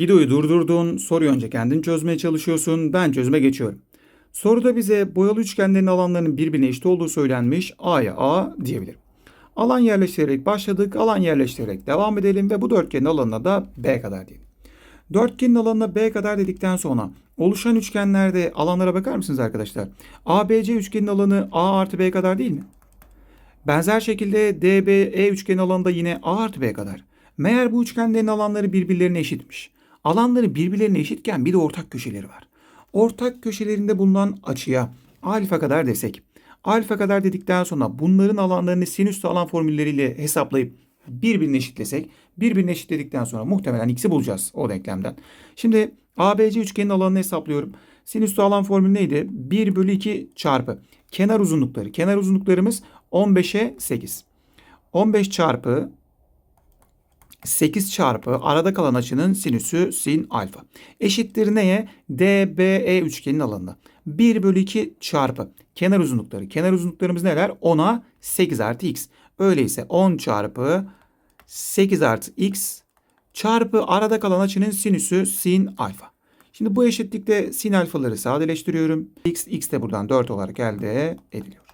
Videoyu durdurdun, soruyu önce kendin çözmeye çalışıyorsun, ben çözüme geçiyorum. Soruda bize boyalı üçgenlerin alanlarının birbirine eşit olduğu söylenmiş A'ya A diyebilirim. Alan yerleştirerek başladık, alan yerleştirerek devam edelim ve bu dörtgenin alanına da B kadar diyelim. Dörtgenin alanına B kadar dedikten sonra oluşan üçgenlerde alanlara bakar mısınız arkadaşlar? ABC üçgenin alanı A artı B kadar değil mi? Benzer şekilde DBE üçgenin alanı da yine A artı B kadar. Meğer bu üçgenlerin alanları birbirlerine eşitmiş. Alanları birbirlerine eşitken bir de ortak köşeleri var. Ortak köşelerinde bulunan açıya alfa kadar desek. Alfa kadar dedikten sonra bunların alanlarını sinüs alan formülleriyle hesaplayıp birbirine eşitlesek. Birbirine eşitledikten sonra muhtemelen x'i bulacağız o denklemden. Şimdi ABC üçgenin alanını hesaplıyorum. Sinüs alan formülü neydi? 1 bölü 2 çarpı. Kenar uzunlukları. Kenar uzunluklarımız 15'e 8. 15 çarpı 8 çarpı arada kalan açının sinüsü sin alfa. Eşittir neye? DBE üçgenin alanına. 1 bölü 2 çarpı kenar uzunlukları. Kenar uzunluklarımız neler? 10'a 8 artı x. Öyleyse 10 çarpı 8 artı x çarpı arada kalan açının sinüsü sin alfa. Şimdi bu eşitlikte sin alfaları sadeleştiriyorum. x, x de buradan 4 olarak elde ediliyor.